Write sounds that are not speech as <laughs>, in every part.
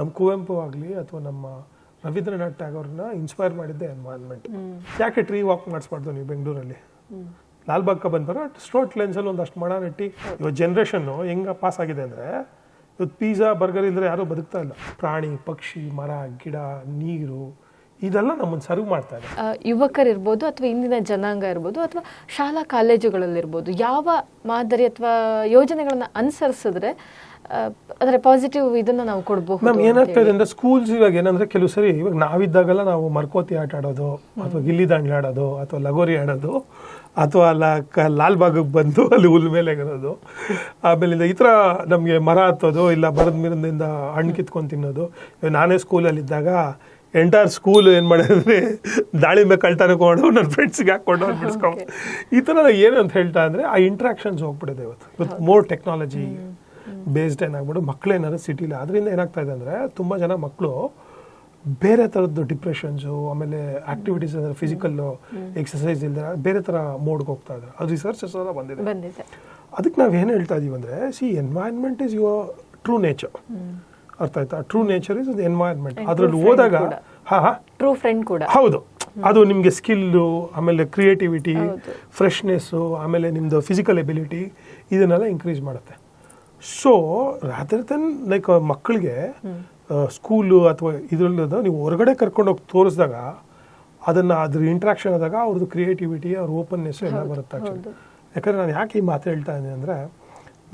ನಮ್ಮ ಕುವೆಂಪು ಆಗಲಿ ಅಥವಾ ನಮ್ಮ ರವೀಂದ್ರನಾಥ್ ಟ್ಯಾಗೋರ್ನ ಇನ್ಸ್ಪೈರ್ ಮಾಡಿದ್ದೆ ಎನ್ವೈರ್ಮೆಂಟ್ ಯಾಕೆ ಟ್ರೀ ವಾಕ್ ಮಾಡಿಸ್ಬಾರ್ದು ನೀವು ಬೆಂಗಳೂರಲ್ಲಿ? ಲಾಲ್ಬಾಗ್ ಬಂದ್ಬಾರ ಸ್ಟ್ರೋಟ್ ಲೆನ್ಸಲ್ಲಿ ಒಂದಷ್ಟು ಮಣ ನೆಟ್ಟಿ ಇವತ್ತು ಜನ್ರೇಷನ್ನು ಹೆಂಗೆ ಪಾಸ್ ಆಗಿದೆ ಅಂದರೆ ಇವತ್ತು ಪಿಜ್ಜಾ ಬರ್ಗರ್ ಇಲ್ಲದ್ರೆ ಯಾರೂ ಬದುಕ್ತಾ ಇಲ್ಲ. ಪ್ರಾಣಿ, ಪಕ್ಷಿ, ಮರ, ಗಿಡ, ನೀರು, ಇದೆಲ್ಲ ನಮ್ಮನ್ನು ಸರ್ವ್ ಮಾಡ್ತಾರೆ ಯುವಕರಿರ್ಬೋದು ಅಥವಾ ಇಂದಿನ ಜನಾಂಗ ಇರ್ಬೋದು ಅಥವಾ ಶಾಲಾ ಕಾಲೇಜುಗಳಲ್ಲಿರ್ಬೋದು ಯಾವ ಮಾದರಿ ಅಥವಾ ಯೋಜನೆಗಳನ್ನು ಅನುಸರಿಸಿದ್ರೆ ಅಂದ್ರೆ ಪಾಸಿಟಿವ್ ಇದನ್ನ ನಾವು ಕೊಡಬಹುದು ಮ್ಯಾಮ್ ಏನಾಗ್ತಾ ಇದೆ ಅಂದ್ರೆ ಸ್ಕೂಲ್ಸ್ ಇವಾಗ ಏನಂದ್ರೆ ಕೆಲವು ಸರಿ ಇವಾಗ ನಾವಿದ್ದಾಗೆಲ್ಲ ನಾವು ಮರ್ಕೋತಿ ಆಟ ಆಡೋದು ಅಥವಾ ಗಿಲ್ಲಿ ದಾಂಡ್ಲಿ ಆಡೋದು ಅಥವಾ ಲಗೋರಿ ಆಡೋದು ಅಥವಾ ಅಲ್ಲ ಕ ಲಾಲ್ಬಾಗಿಗೆ ಬಂದು ಅಲ್ಲಿ ಹುಲ್ ಮೇಲೆ ಇರೋದು. ಆಮೇಲಿಂದ ಈ ಥರ ನಮಗೆ ಮರ ಹತ್ತೋದು ಇಲ್ಲ ಮರದ ಮರದಿಂದ ಹಣ್ಣು ಕಿತ್ಕೊಂಡು ತಿನ್ನೋದು. ಇವಾಗ ನಾನೇ ಸ್ಕೂಲಲ್ಲಿದ್ದಾಗ ಎಂಟೈರ್ ಸ್ಕೂಲ್ ಏನು ಮಾಡಿದ್ರೆ ದಾಳಿಂಬೆ ಕಳ್ತನ ಕೊಡು ನನ್ನ ಫ್ರೆಂಡ್ಸ್ಗೆ ಹಾಕ್ಕೊಂಡು ಅವ್ರು ಬಿಡಿಸ್ಕೊಂಡು ಈ ಥರ ಏನು ಅಂತ ಹೇಳ್ತಾ ಅಂದರೆ ಆ ಇಂಟ್ರಾಕ್ಷನ್ಸ್ ಹೋಗ್ಬಿಟ್ಟಿದೆ ಇವತ್ತು. ಇವತ್ತು ಮೋರ್ ಟೆಕ್ನಾಲಜಿ ಬೇಸ್ಡ್ ಏನಾಗ್ಬಿಟ್ಟು ಮಕ್ಕಳು ಏನಾದ್ರು ಸಿಟಿಲಿ ಅದರಿಂದ ಏನಾಗ್ತಾ ಇದೆ ಅಂದರೆ ತುಂಬ ಜನ ಮಕ್ಕಳು ಬೇರೆ ಥರದ್ದು ಡಿಪ್ರೆಷನ್ಸು ಆಮೇಲೆ ಆಕ್ಟಿವಿಟೀಸ್ ಅಂದರೆ ಫಿಸಿಕಲ್ಲು ಎಕ್ಸಸೈಸ್ ಇಲ್ಲದೆ ಬೇರೆ ಥರ ಮೋಡ್ಗೆ ಹೋಗ್ತಾ ಇದ್ದಾರೆ ಅದು ರಿಸರ್ಚಸ್ ಎಲ್ಲ ಬಂದಿದೆ. ಅದಕ್ಕೆ ನಾವು ಏನು ಹೇಳ್ತಾ ಇದ್ದೀವಿ ಅಂದರೆ see environment is your true nature ಅರ್ಥ ಆಯ್ತಾ? ಟ್ರೂ ನೇಚರ್ ಇಸ್ ಅದು ಎನ್ವೈರ್ಮೆಂಟ್ ಅದರಲ್ಲಿ ಹೋದಾಗ. ಹಾಂ ಹಾಂ. ಟ್ರೂ ಫ್ರೆಂಡ್ ಕೂಡ. ಹೌದು. ಅದು ನಿಮಗೆ ಸ್ಕಿಲ್ಲು ಆಮೇಲೆ ಕ್ರಿಯೇಟಿವಿಟಿ. ಫ್ರೆಶ್ನೆಸ್ಸು ಆಮೇಲೆ ನಿಮ್ಮದು ಫಿಸಿಕಲ್ ಎಬಿಲಿಟಿ ಇದನ್ನೆಲ್ಲ ಇನ್ಕ್ರೀಸ್ ಮಾಡುತ್ತೆ. ಸೊ ರಾದರ್ ದೆನ್ ಲೈಕ್ ಮಕ್ಕಳಿಗೆ ಸ್ಕೂಲು ಅಥವಾ ಇದರಲ್ಲಿ ನೀವು ಹೊರಗಡೆ ಕರ್ಕೊಂಡೋಗಿ ತೋರಿಸಿದಾಗ ಅದನ್ನು ಅದ್ರ ಇಂಟ್ರಾಕ್ಷನ್ ಆದಾಗ ಅವ್ರದ್ದು ಕ್ರಿಯೇಟಿವಿಟಿ ಅವ್ರ ಓಪನ್ನೆಸ್ ಎಲ್ಲ ಬರುತ್ತೆ ಯಾಕಂದ್ರೆ ನಾನು ಯಾಕೆ ಈ ಮಾತು ಹೇಳ್ತಾ ಇದ್ದೀನಿ ಅಂದರೆ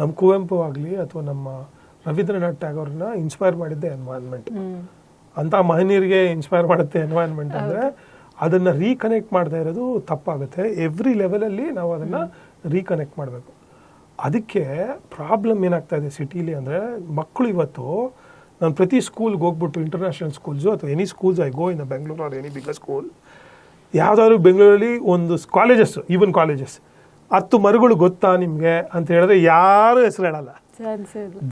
ನಮ್ಮ ಕುವೆಂಪು ಆಗಲಿ ಅಥವಾ ನಮ್ಮ ರವೀಂದ್ರನಾಥ್ ಟ್ಯಾಗೋರ್ನ ಇನ್ಸ್ಪೈರ್ ಮಾಡಿದ್ದೆ ಎನ್ವೈರ್ನ್ಮೆಂಟ್ ಅಂತ ಮಹನೀಯರಿಗೆ ಇನ್ಸ್ಪೈರ್ ಮಾಡುತ್ತೆ ಎನ್ವೈರ್ನ್ಮೆಂಟ್ ಅಂದರೆ ಅದನ್ನು ರೀಕನೆಕ್ಟ್ ಮಾಡ್ತಾ ಇರೋದು ತಪ್ಪಾಗುತ್ತೆ. ಎವ್ರಿ ಲೆವೆಲಲ್ಲಿ ನಾವು ಅದನ್ನು ರೀಕನೆಕ್ಟ್ ಮಾಡಬೇಕು. ಅದಕ್ಕೆ ಪ್ರಾಬ್ಲಮ್ ಏನಾಗ್ತಾ ಇದೆ ಸಿಟಿಲಿ ಅಂದರೆ ಮಕ್ಕಳು ಇವತ್ತು ನಾನು ಪ್ರತಿ ಸ್ಕೂಲ್ಗೆ ಹೋಗ್ಬಿಟ್ಟು ಇಂಟರ್ನ್ಯಾಷನಲ್ ಸ್ಕೂಲ್ಸು ಅಥವಾ any schools I go in Bengaluru or any bigger school ಯಾವುದಾದ್ರು ಬೆಂಗಳೂರಲ್ಲಿ ಒಂದು ಕಾಲೇಜಸ್ ಈವನ್ ಕಾಲೇಜಸ್ ಹತ್ತು ಮರುಗಳು ಗೊತ್ತಾ ನಿಮಗೆ ಅಂತ ಹೇಳಿದ್ರೆ ಯಾರು ಹೆಸರು ಹೇಳಲ್ಲ.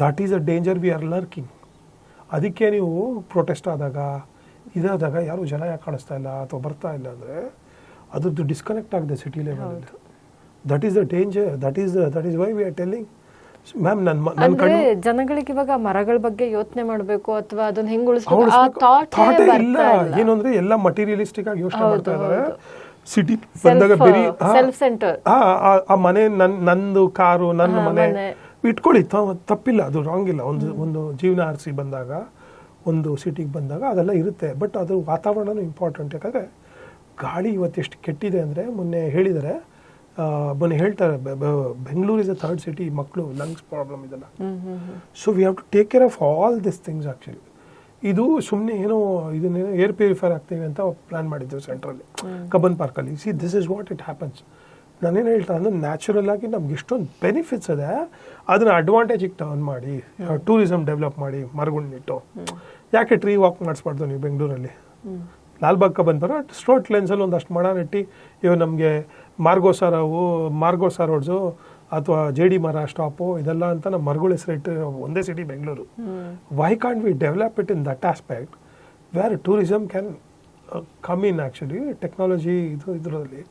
That is a danger we are lurking ಅದಕ್ಕೆ ನೀವು ಪ್ರೊಟೆಸ್ಟ್ ಆದಾಗ ಇದಾದಾಗ ಯಾರು ಜನ ಯಾಕೆ ಕಾಣಿಸ್ತಾ ಇಲ್ಲ ಅಥವಾ ಬರ್ತಾ ಇಲ್ಲ ಅಂದರೆ ಅದ್ರದ್ದು ಡಿಸ್ಕನೆಕ್ಟ್ ಆಗಿದೆ ಸಿಟಿ ಲೆವೆಲಲ್ಲಿ that is the danger that is that is why we are telling ma'am ನನ್ನ ನನ್ನ ಅಂದ್ರೆ ಕಣ್ಣು ಜನಗಳಿಗೆ ಇವಾಗ ಮರಗಳ ಬಗ್ಗೆ ಯೋಚನೆ ಮಾಡಬೇಕು ಅಥವಾ ಅದನ್ನ ಹೆಂಗ್ ಉಳಿಸ್ಬೇಕು? ಆ ಥಾಟ್ ಥಾಟೇ ಇಲ್ಲ. ಏನು ಅಂದ್ರೆ ಎಲ್ಲ ಮಟೀರಿಯಲಿಸ್ಟಿಕ್ ಆಗಿ ಯೋಚನೆ ಮಾಡ್ತಾ ಇದ್ದಾರೆ. ಸಿಟಿ ಬಂದಾಗ ಬರೀ ಸೆಲ್ಫ್ ಸೆಂಟರ್ ಆ, ಮನೆ ನನ್ ನಂದು ಕಾರು ನನ್ನ ಮನೆ. ಇಟ್ಕೊಳ್ಳಿ. ತಪ್ಪಿಲ್ಲ. ಅದು ರಾಂಗ್ ಇಲ್ಲ. ಒಂದು ಒಂದು ಜೀವನ ಆರಿಸಿ ಬಂದಾಗ ಒಂದು ಸಿಟಿಗೆ ಬಂದಾಗ ಅದೆಲ್ಲ ಇರುತ್ತೆ. ಬಟ್ ಅದು ವಾತಾವರಣನೂ ಇಂಪಾರ್ಟೆಂಟ್ ಯಾಕಂದರೆ ಗಾಳಿ ಇವತ್ತೆಷ್ಟು ಕೆಟ್ಟಿದೆ ಅಂದರೆ ಮೊನ್ನೆ ಹೇಳಿದ್ದಾರೆ ಆ, ಮೊನ್ನೆ ಹೇಳ್ತಾರೆ Bengaluru is a third city ಮಕ್ಕಳು ಲಂಗ್ಸ್ ಪ್ರಾಬ್ಲಮ್ ಇದೆಲ್ಲ. So we have to take care of all this things actually ಇದು ಸುಮ್ಮನೆ ಏನೋ ಇದನ್ನೇನು ಏರ್ ಪ್ಯೂರಿಫೈರ್ ಆಗ್ತೀವಿ ಅಂತ ಪ್ಲಾನ್ ಮಾಡಿದ್ದೆವು ಸೆಂಟ್ರಲ್ಲಿ ಕಬ್ಬನ್ ಪಾರ್ಕಲ್ಲಿ see this is what it happens ನಾನೇನು ಹೇಳ್ತಾ ಅಂದ್ರೆ ನ್ಯಾಚುರಲ್ ಆಗಿ ನಮ್ಗೆ ಎಷ್ಟೊಂದು ಬೆನಿಫಿಟ್ಸ್ ಇದೆ. ಅದನ್ನ ಅಡ್ವಾಂಟೇಜಿಗೆ ಟರ್ನ್ ಮಾಡಿ ಟೂರಿಸಮ್ ಡೆವಲಪ್ ಮಾಡಿ ಮರಗುಂಡಿಟ್ಟು ಯಾಕೆ ಟ್ರೀ ವಾಕ್ ಮಾಡಿಸ್ಬಾರ್ದು ನೀವು ಬೆಂಗಳೂರಲ್ಲಿ? ಲಾಲ್ಬಾಗ್ ಪಾರ್ಕ್ ಸ್ಟ್ರೋಟ್ ಲೆನ್ಸಲ್ಲಿ ಒಂದಷ್ಟು ಮಣ ನೆಟ್ಟಿ ಇವಾಗ ನಮಗೆ ಮಾರ್ಗೋಸಾ ರಾವು ಮಾರ್ಗೋಸಾ ರೋಡ್ಸು ಅಥವಾ ಜೆ ಡಿ ಮರ ಸ್ಟಾಪು ಇದೆಲ್ಲ ಅಂತ ನಮ್ಮ ಮರಗಳ ಹೆಸರಿಟ್ಟು ಒಂದೇ city Bengaluru. Why can't we develop it in that aspect where tourism can come in actually technology ಇದು ಇದರಲ್ಲಿ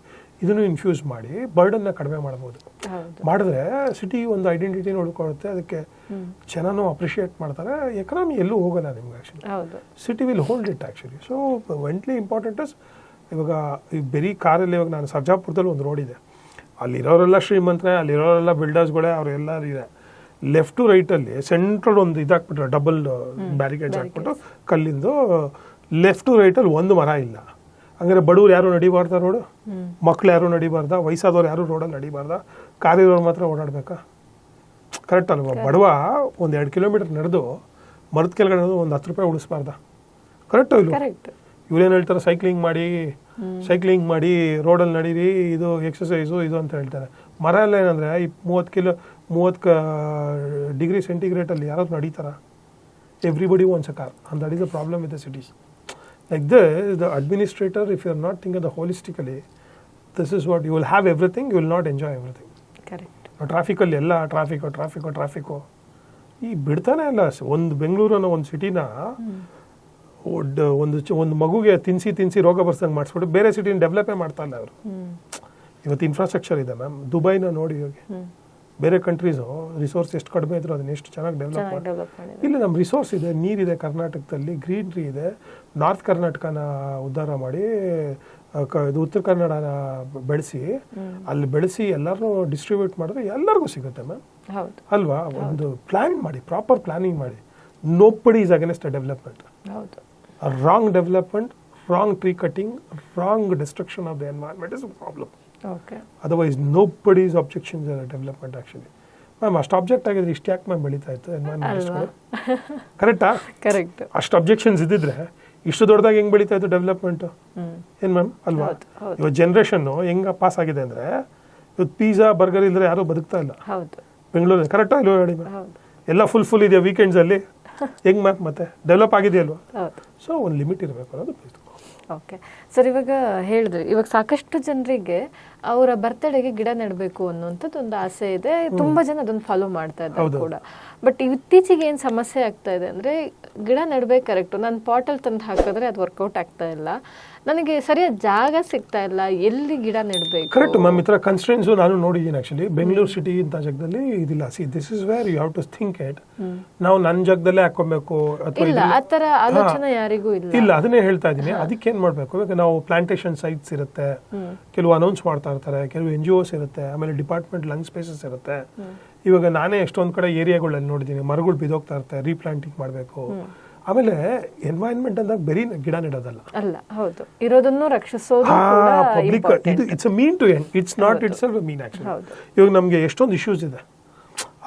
ಇದನ್ನು ಇನ್ಫ್ಯೂಸ್ ಮಾಡಿ ಬರ್ಡನ್ನ ಕಡಿಮೆ ಮಾಡ್ಬೋದು. ಮಾಡಿದ್ರೆ ಸಿಟಿ ಒಂದು ಐಡೆಂಟಿಟಿ ನೋಡ್ಕೊಳ್ಳುತ್ತೆ ಅದಕ್ಕೆ ಜನನೂ ಅಪ್ರಿಷಿಯೇಟ್ ಮಾಡ್ತಾರೆ ಎಕನಾಮಿ ಎಲ್ಲೂ ಹೋಗಲ್ಲ ನಿಮ್ಗೆ actually city will hold it actually so ವೆಂಟ್ಲಿ important is ಇವಾಗ ಈ ಬರೀ ಕಾರಲ್ಲಿ ಇವಾಗ ನಾನು ಸರ್ಜಾಪುರದಲ್ಲಿ ಒಂದು ರೋಡ್ ಇದೆ. ಅಲ್ಲಿರೋರೆಲ್ಲ ಶ್ರೀಮಂತರೇ ಅಲ್ಲಿರೋರೆಲ್ಲ ಬಿಲ್ಡರ್ಸ್ಗಳೇ ಅವರೆಲ್ಲ ಇದೆ. ಲೆಫ್ಟ್ ಟು ರೈಟಲ್ಲಿ ಸೆಂಟ್ರಲ್ ಒಂದು ಇದಾಕ್ಬಿಟ್ರೆ ಡಬಲ್ ಬ್ಯಾರಿಕೇಡ್ಸ್ ಹಾಕ್ಬಿಟ್ಟು ಕಲ್ಲಿಂದು ಲೆಫ್ಟ್ ಟು ರೈಟಲ್ಲಿ ಒಂದು ಮರ ಇಲ್ಲ. ಹಂಗಾರೆ ಬಡವ್ರು ಯಾರು ನಡಿಬಾರ್ದ ರೋಡು ಮಕ್ಳು ಯಾರು ನಡಿಬಾರ್ದ? ವಯಸ್ಸಾದವ್ರು ಯಾರು ರೋಡಲ್ಲಿ ನಡಿಬಾರ್ದ? ಕಾರಿರೋರು ಮಾತ್ರ ಓಡಾಡ್ಬೇಕಾ? ಕರೆಕ್ಟ್ ಅಲ್ವಾ? ಬಡವ ಒಂದು ಎರಡು ಕಿಲೋಮೀಟರ್ ನಡೆದು ಮರದ ಕೆಳಗಡೆ ಒಂದು ಹತ್ತು ರೂಪಾಯಿ ಉಳಿಸ್ಬಾರ್ದ? ಕರೆಕ್ಟ್ ಇಲ್ಲ ಇವ್ರೇನು ಹೇಳ್ತಾರೆ ಸೈಕ್ಲಿಂಗ್ ಮಾಡಿ ಸೈಕ್ಲಿಂಗ್ ಮಾಡಿ ರೋಡಲ್ಲಿ ನಡೀರಿ ಇದು ಎಕ್ಸಸೈಸು ಇದು ಅಂತ ಹೇಳ್ತಾರೆ. ಮರ ಎಲ್ಲ ಏನಂದರೆ ಈ ಮೂವತ್ತು ಕಿಲೋ ಮೂವತ್ತು ಡಿಗ್ರಿ ಸೆಂಟಿಗ್ರೇಟಲ್ಲಿ ಯಾರಾದ್ರು ನಡೀತಾರ? Everybody owns a car and that is a problem with the cities like the the administrator if you are not think the holistically this is what you will have everything you will not enjoy everything correct ಟ್ರಾಫಿಕಲ್ಲಿ ಎಲ್ಲ traffic traffic traffic ಈ ಬಿಡ್ತಾನೆ ಇಲ್ಲ. ಒಂದು ಬೆಂಗಳೂರು ಅನ್ನೋ ಒಂದು ಸಿಟಿನ ಒಂದು ಒಂದು ಮಗುಗೆ ತಿನ್ಸಿ ತಿನ್ಸಿ ರೋಗ ಬರ್ಸಂಗೆ ಮಾಡಿಸ್ಬಿಟ್ಟು ಬೇರೆ ಸಿಟಿನ ಡೆವಲಪೇ ಮಾಡ್ತಾ ಇಲ್ಲ ಅವರು. ಇವತ್ತು ಇನ್ಫ್ರಾಸ್ಟ್ರಕ್ಚರ್ ಇದೆ ಮ್ಯಾಮ್. ದುಬೈನ ನೋಡಿ ಹೋಗಿ ಬೇರೆ ಕಂಟ್ರೀಸು ರಿಸೋರ್ಸ್ ಎಷ್ಟು ಕಡಿಮೆ ಇದ್ರು ಅದನ್ನ ಎಷ್ಟು ಚೆನ್ನಾಗಿ ಡೆವಲಪ್ ಮಾಡಿ ಇಲ್ಲಿ ನಮ್ಮ ರಿಸೋರ್ಸ್ ಇದೆ ನೀರಿದೆ ಕರ್ನಾಟಕದಲ್ಲಿ ಗ್ರೀನ್ರಿ ಇದೆ. ನಾರ್ತ್ ಕರ್ನಾಟಕನ ಉದ್ಧಾರ ಮಾಡಿ ಇದು ಉತ್ತರ ಕನ್ನಡನ ಬೆಳೆಸಿ ಅಲ್ಲಿ ಬೆಳೆಸಿ ಎಲ್ಲರೂ ಡಿಸ್ಟ್ರಿಬ್ಯೂಟ್ ಮಾಡಿದ್ರೆ ಎಲ್ಲರಿಗೂ ಸಿಗುತ್ತೆ ಮ್ಯಾಮ್. ಅಲ್ವಾ? ಒಂದು ಪ್ಲಾನ್ ಮಾಡಿ ಪ್ರಾಪರ್ ಪ್ಲಾನಿಂಗ್ ಮಾಡಿ. Nobody is against development ಹೌದು wrong development wrong tree wrong wrong destruction of the environment is problem okay otherwise nobody's objections is a development actually. Ma'am ಅಷ್ಟು object ಆಗಿದ್ರೆ ಇಷ್ಟು ಯಾಕೆ ma'am ಬೆಳೀತಾ ಇತ್ತು? ಕರೆಕ್ಟಾ ಕರೆಕ್ಟ್ ಅಷ್ಟು ಅಬ್ಜೆಕ್ಷನ್ಸ್ ಇದ್ದಿದ್ರೆ ಇಷ್ಟು ದೊಡ್ಡದಾಗಿ ಹೆಂಗ್ ಬೆಳೀತಾ ಇತ್ತು ಡೆವಲಪ್ಮೆಂಟ್ ಏನ್ ಮ್ಯಾಮ್ ಅಲ್ವಾ. ಇವತ್ತು ಜನರೇಷನ್ ಹೆಂಗ ಪಾಸ್ ಆಗಿದೆ ಅಂದ್ರೆ ಇವತ್ತು ಪಿಜ್ಜಾ ಬರ್ಗರ್ ಇಲ್ಲದ್ರೆ ಯಾರು ಬದುಕ್ತಾ ಇಲ್ಲ. ಬೆಂಗಳೂರಲ್ಲಿ ಕರೆಕ್ಟಾ ಇಲ್ವೋ ಹೇಳಿ ಮ್ಯಾಮ್ ಎಲ್ಲ ಫುಲ್ ಫುಲ್ ಇದೆಯಾ ವೀಕೆಂಡ್ಸ್ ಅಲ್ಲಿ. <laughs> ಹೆಂಗ್ ಮ್ಯಾಮ್ ಮತ್ತೆ? ಡೆವಲಪ್ ಆಗಿದೆಯಲ್ವಾ? ಸೊ ಒಂದು ಲಿಮಿಟ್ ಇರಬೇಕು ಅನ್ನೋದು ಓಕೆ ಸರ್ ಇವಾಗ ಹೇಳಿದ್ರಿ ಇವಾಗ ಸಾಕಷ್ಟು ಜನರಿಗೆ ಅವರ ಬರ್ತಡೆಗೆ ಗಿಡ ನೆಡಬೇಕು ಅನ್ನುವಂಥದ್ದು ಒಂದು ಆಸೆ ಇದೆ. ತುಂಬಾ ಜನ ಅದನ್ನ ಫಾಲೋ ಮಾಡ್ತಾ ಇದ್ದಾರೆ ಕೂಡ. ಬಟ್ ಇತ್ತೀಚೆಗೆ ಏನ್ ಸಮಸ್ಯೆ ಆಗ್ತಾ ಇದೆ ಅಂದ್ರೆ ಗಿಡ ನೆಡ್ಬೇಕು ಕರೆಕ್ಟ್. ನಾನು ಪಾಟಲ್ಲಿ ತಂದು ಹಾಕಿದ್ರೆ ಅದು ವರ್ಕೌಟ್ ಆಗ್ತಾ ಇಲ್ಲ. ನನಗೆ ಸರಿಯಾದ ಜಾಗ ಸಿಗ್ತಾ ಇಲ್ಲ. ಎಲ್ಲಿ ಗಿಡ ನೆಡಬೇಕು? ಕರೆಕ್ಟ್ ಮ್ಯಾಮ್ ಈ ಥರ ಕನ್ಸ್ಟ್ರೆನ್ಸ್ ನಾನು ನೋಡಿದ್ದೀನಿ ಆ್ಯಕ್ಚುಲಿ ಬೆಂಗಳೂರು ಸಿಟಿ ಇಂಥ ಜಾಗದಲ್ಲಿ ಇದಿಲ್ಲ. See this is where you have to think it ನಾವು ನನ್ನ ಜಾಗದಲ್ಲೇ ಹಾಕೊಬೇಕು ಅಥವಾ ಇಲ್ಲ ಆ ತರ ಆಲೋಚನೆ ಯಾರಿಗೂ ಇಲ್ಲ. ಇಲ್ಲ ಅದನ್ನೇ ಹೇಳ್ತಾ ಇದ್ದೀನಿ. ಅದಕ್ಕೆ ಏನ್ ಮಾಡ್ಬೇಕು? ನಾವು ಪ್ಲಾಂಟೇಶನ್ ಸೈಟ್ಸ್ ಇರುತ್ತೆ. ಕೆಲವು ಅನೌನ್ಸ್ ಮಾಡ್ತಾ ಇರ್ತಾರೆ. ಕೆಲವು ಎನ್ ಜಿ ಓಸ್ ಇರುತ್ತೆ. ಆಮೇಲೆ ಡಿಪಾರ್ಟ್ಮೆಂಟ್ ಲಂಗ್ ಸ್ಪೇಸಸ್ ಇರುತ್ತೆ. ಇವಾಗ ನಾನೇ ಎಷ್ಟೊಂದು ಕಡೆ ಏರಿಯಾಗಳಲ್ಲಿ ನೋಡಿದ್ದೀನಿ ಮರಗಳು ಬಿದೋಗ್ತಾ ಇರ್ತಾರೆ ರೀಪ್ಲಾಂಟಿಂಗ್ ಮಾಡಬೇಕು. ಆಮೇಲೆ ಎನ್ವೈರನ್ಮೆಂಟ್ ಅಂದಾಗ ಬರೀ ಗಿಡ ನೆಡೋದಲ್ಲ. ಅಲ್ಲ ಹೌದು. ಇರೋದನ್ನು ರಕ್ಷಿಸೋದು ಪಬ್ಲಿಕ್ ಇದು it's a mean to end it's not it's ಅಲ್ವ ಮೀನ್ ಹೌದು. ಇವಾಗ ನಮಗೆ ಎಷ್ಟೊಂದು ಇಶ್ಯೂಸ್ ಇದೆ.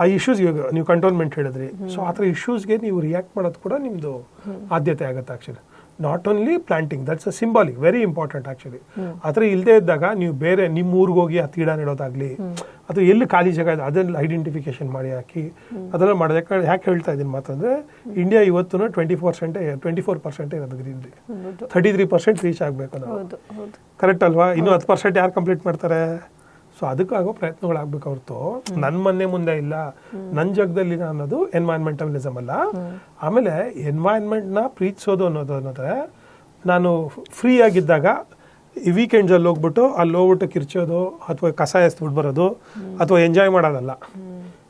ಆ ಇಶ್ಯೂಸ್ ಇವಾಗ ನೀವು ಕಂಟೋನ್ಮೆಂಟ್ ಹೇಳಿದ್ರಿ. ಸೊ ಆ ಥರ ಇಶ್ಯೂಸ್ಗೆ ನೀವು ರಿಯಾಕ್ಟ್ ಮಾಡೋದು ಕೂಡ ನಿಮ್ಮದು ಆದ್ಯತೆ ಆಗುತ್ತೆ actually not only planting that's a symbolic very important actually ಆ ಥರ ಇಲ್ಲದೆ ಇದ್ದಾಗ ನೀವು ಬೇರೆ ನಿಮ್ಮ ಊರಿಗೆ ಹೋಗಿ ಆ ಗಿಡ ನೆಡೋದಾಗ್ಲಿ ಅಥವಾ ಎಲ್ಲಿ ಖಾಲಿ ಜಾಗ ಇದೆ ಅದನ್ನ ಐಡೆಂಟಿಫಿಕೇಶನ್ ಮಾಡಿ ಹಾಕಿ ಅದೆಲ್ಲ ಮಾಡೋದು ಯಾಕಂದ್ರೆ ಯಾಕೆ ಹೇಳ್ತಾ ಇದ್ದೀನಿ ಮಾತಂದ್ರೆ ಇಂಡಿಯಾ ಇವತ್ತು twenty four percent twenty four ಪರ್ಸೆಂಟೇ ಇರೋದು greenery thirty three percent reach ಆಗಬೇಕು ನಾವು. ಕರೆಕ್ಟ್ ಅಲ್ವಾ? ಇನ್ನೂ ಹತ್ತು ಪರ್ಸೆಂಟ್ ಯಾರು ಕಂಪ್ಲೀಟ್ ಮಾಡ್ತಾರೆ? ಸೊ ಅದಕ್ಕಾಗೋ ಪ್ರಯತ್ನಗಳಾಗಬೇಕು ಹೊರತು. ನನ್ನ ಮನೆ ಮುಂದೆ ಇಲ್ಲ. ನನ್ನ ಜಾಗದಲ್ಲಿ ಅನ್ನೋದು ಎನ್ವೈರ್ಮೆಂಟಲಿಸಮ್ ಅಲ್ಲ. ಆಮೇಲೆ ಎನ್ವೈರ್ಮೆಂಟ್ನ ಪ್ರೀತಿಸೋದು ಅನ್ನೋದು ಅನ್ನೋದ್ರೆ, ನಾನು ಫ್ರೀ ಆಗಿದ್ದಾಗ ಈ ವೀಕೆಂಡ್ಸಲ್ಲಿ ಹೋಗ್ಬಿಟ್ಟು ಅಲ್ಲಿ ಹೋಗ್ಬಿಟ್ಟು ಕಿರ್ಚೋದು ಅಥವಾ ಕಸ ಎಸ್ಬಿಟ್ಟು ಬರೋದು ಅಥವಾ ಎಂಜಾಯ್ ಮಾಡೋದಲ್ಲ.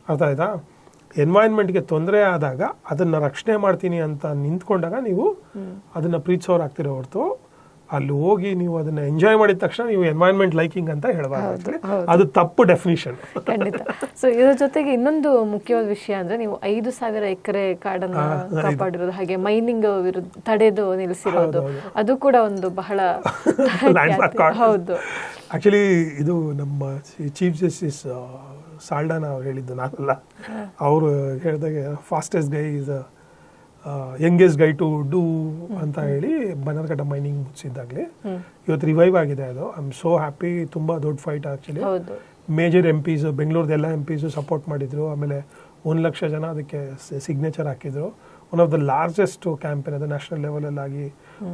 ಅರ್ಥ ಆಯ್ತಾ? ಎನ್ವೈರ್ಮೆಂಟ್ಗೆ ತೊಂದರೆ ಆದಾಗ ಅದನ್ನು ರಕ್ಷಣೆ ಮಾಡ್ತೀನಿ ಅಂತ ನಿಂತ್ಕೊಂಡಾಗ ನೀವು ಅದನ್ನು ಪ್ರೀತಿಸೋರು ಆಗ್ತಿರೋ ಹೊರತು. ಅಲ್ಲಿ ಹೋಗಿ ನೀವು ಅದನ್ನ ಎಂಜಾಯ್ ಮಾಡಿದ ತಕ್ಷಣ ನೀವು ಎನ್ವೈರ್ಮೆಂಟ್ ಲೈಕಿಂಗ್ ಅಂತ ಹೇಳಬಾರ್ದು ಅದು ತಪ್ಪು ಡೆಫಿನಿಷನ್ ಖಂಡಿತ. ಸೊ ಇದರ ಜೊತೆಗೆ ಇನ್ನೊಂದು ಮುಖ್ಯವಾದ ವಿಷಯ ಅಂದ್ರೆ ನೀವು ಐದು ಸಾವಿರ ಎಕರೆ ಕಾಡನ್ನ ಕಾಪಾಡಿರೋದು ಹಾಗೆ ಮೈನಿಂಗ್ ವಿರುದ್ಧ ತಡೆದು ನಿಲ್ಲಿಸಿರೋದು ಅದು ಕೂಡ ಒಂದು ಬಹಳ <laughs> ಹೌದು. ಆಕ್ಚುಲಿ ಇದು ನಮ್ಮ ಚೀಫ್ ಜಸ್ಟಿಸ್ ಸಾಲ್ಡನ್ ಅವ್ರು ಹೇಳಿದ್ದು ನಾನಲ್ಲ. ಅವರು ಹೇಳಿದಾಗ fastest guy is youngest guy to do ಅಂತ ಹೇಳಿ ಬನ್ನರ್ಘಟ್ಟ ಮೈನಿಂಗ್ ಮುಗಿಸಿದ್ದಾಗಲಿ. ಇವತ್ತು ರಿವೈವ್ ಆಗಿದೆ ಅದು. ಐ ಆಮ್ ಸೋ ಹ್ಯಾಪಿ ತುಂಬಾ ದೊಡ್ಡ fight actually major M Ps ಬೆಂಗಳೂರದ ಎಲ್ಲ ಎಂ ಪಿಸು ಸಪೋರ್ಟ್ ಮಾಡಿದ್ರು. ಆಮೇಲೆ ಒಂದು ಲಕ್ಷ ಜನ ಅದಕ್ಕೆ ಸಿಗ್ನೇಚರ್ ಹಾಕಿದ್ರು. One of the largest campaign ಅದು ನ್ಯಾಷನಲ್ ಲೆವೆಲಲ್ಲಿ ಆಗಿ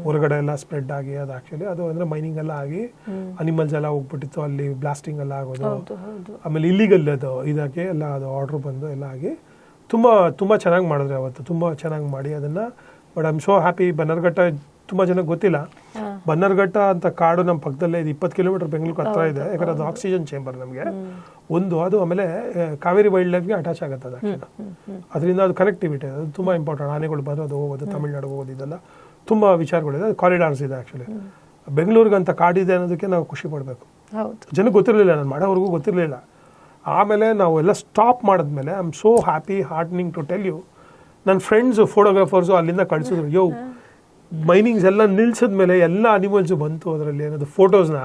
ಹೊರಗಡೆ ಎಲ್ಲ ಸ್ಪ್ರೆಡ್ ಆಗಿ ಅದು ಆ್ಯಕ್ಚುಲಿ ಅದು ಅಂದರೆ ಮೈನಿಂಗ್ ಎಲ್ಲ ಆಗಿ ಅನಿಮಲ್ಸ್ ಎಲ್ಲ ಹೋಗ್ಬಿಟ್ಟಿತ್ತು. ಅಲ್ಲಿ ಬ್ಲಾಸ್ಟಿಂಗ್ ಎಲ್ಲ ಆಗೋದು. ಆಮೇಲೆ ಇಲ್ಲಿಗಲ್ ಅದು. ಇದಕ್ಕೆ ಎಲ್ಲ ಅದು ಆರ್ಡ್ರ್ ಬಂದು ಎಲ್ಲ ಆಗಿ ತುಂಬ ತುಂಬ ಚೆನ್ನಾಗಿ ಮಾಡಿದ್ರೆ ಅವತ್ತು ತುಂಬ ಚೆನ್ನಾಗಿ ಮಾಡಿ ಅದನ್ನ. But I'm am so happy Bannerghatta ತುಂಬ ಜನಕ್ಕೆ ಗೊತ್ತಿಲ್ಲ. ಬನ್ನರ್ಘಟ್ಟ ಅಂತ ಕಾಡು ನಮ್ಮ ಪಕ್ಕದಲ್ಲೇ ಇದೆ ಇಪ್ಪತ್ತು ಕಿಲೋಮೀಟರ್ ಬೆಂಗಳೂರು ಹತ್ರ ಇದೆ. ಯಾಕಂದ್ರೆ ಅದು ಆಕ್ಸಿಜನ್ ಚೇಂಬರ್ ನಮಗೆ. ಒಂದು ಅದು ಆಮೇಲೆ ಕಾವೇರಿ ವೈಲ್ಡ್ ಲೈಫ್ಗೆ ಅಟ್ಯಾಚ್ ಆಗುತ್ತೆ ಅದು. ಅದರಿಂದ ಅದು ಕನೆಕ್ಟಿವಿಟಿ ಅದು ತುಂಬ ಇಂಪಾರ್ಟೆಂಟ್ ಆನೆಗಳು ಬಂದು ಅದು ಹೋಗೋದು ತಮಿಳ್ನಾಡು ಹೋಗೋದು ಇದೆಲ್ಲ ತುಂಬ ವಿಚಾರಗಳಿದೆ. ಅದು ಕಾರಿಡಾರ್ಸ್ ಇದೆ ಆ್ಯಕ್ಚುಲಿ ಬೆಂಗಳೂರಿಗಂತ ಕಾಡಿದೆ ಅನ್ನೋದಕ್ಕೆ ನಾವು ಖುಷಿ ಪಡಬೇಕು. ಜನಕ್ಕೆ ಗೊತ್ತಿರಲಿಲ್ಲ ನಾನು ಮಾಡೋವರೆಗೂ ಗೊತ್ತಿರಲಿಲ್ಲ. ಆಮೇಲೆ ನಾವು ಎಲ್ಲ ಸ್ಟಾಪ್ ಮಾಡಿದ್ಮೇಲೆ I am so happy heartening to tell you ನನ್ನ ಫ್ರೆಂಡ್ಸು ಫೋಟೋಗ್ರಾಫರ್ಸು ಅಲ್ಲಿಂದ ಕಳಿಸಿದ್ರು ಯೋ ಮೈನಿಂಗ್ಸ್ ಎಲ್ಲ ನಿಲ್ಸಿದ್ಮೇಲೆ ಎಲ್ಲ ಅನಿಮಲ್ಸು ಬಂತು ಅದರಲ್ಲಿ ಏನದು ಫೋಟೋಸ್ನ